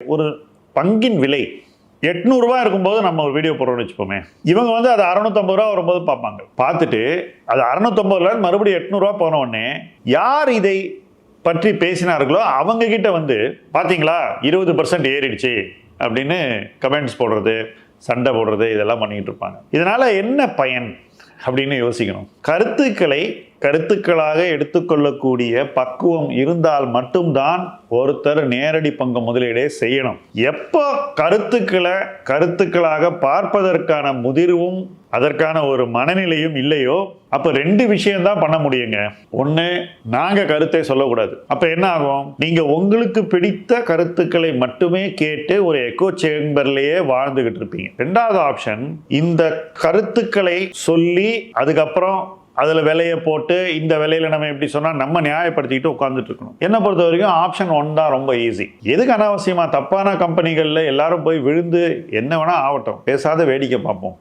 ஒரு பங்கின் விலை எட்நூறுபா இருக்கும்போது நம்ம ஒரு வீடியோ போடுறோம்னு வச்சுப்போமே இவங்க வந்து அது அறநூத்தம்பது ரூபா வரும்போது பார்ப்பாங்க. பார்த்துட்டு அது அறநூத்தம்பது ரூபா மறுபடியும் எட்நூறுபா போன உடனே யார் இதை பற்றி பேசினார்களோ அவங்க கிட்ட வந்து பார்த்தீங்களா இருபது பர்சன்ட் ஏறிடுச்சு. அப்படின்னு கமெண்ட்ஸ் போடுறது சண்டை போடுறது இதெல்லாம் பண்ணிக்கிட்டு இருப்பாங்க. இதனால் என்ன பயன்? அப்படின்னு யோசிக்கணும். கருத்துக்களை கருத்துக்களாக எடுத்துக்கொள்ளக்கூடிய பக்குவம் இருந்தால் மட்டும்தான் ஒருத்தர் நேரடி பங்கு முதலீடே செய்யணும். எப்போ கருத்துக்களை கருத்துக்களாக பார்ப்பதற்கான முதிர்வும் அதற்கான ஒரு மனநிலையும் இல்லையோ அப்ப ரெண்டு விஷயம் தான் பண்ண முடியுங்க. ஒன்று நாங்க கருத்தை சொல்லக்கூடாது. அப்ப என்ன ஆகும்? நீங்க உங்களுக்கு பிடித்த கருத்துக்களை மட்டுமே கேட்டு ஒரு எக்கோ சேம்பர்லயே வாழ்ந்துகிட்டு இருப்பீங்க. ரெண்டாவது ஆப்ஷன் இந்த கருத்துக்களை சொல்லி அதுக்கப்புறம் அதில் விலையை போட்டு இந்த விலையில நம்ம எப்படி சொன்னால் நம்ம நியாயப்படுத்திக்கிட்டு உட்காந்துட்டு இருக்கணும். என்னை பொறுத்த வரைக்கும் ஆப்ஷன் ஒன் தான் ரொம்ப ஈஸி எதுக்கு அனாவசியமாக தப்பான கம்பெனிகளில் எல்லாரும் போய் விழுந்து என்ன வேணால் ஆகட்டும். பேசாத வேடிக்கை பார்ப்போம்.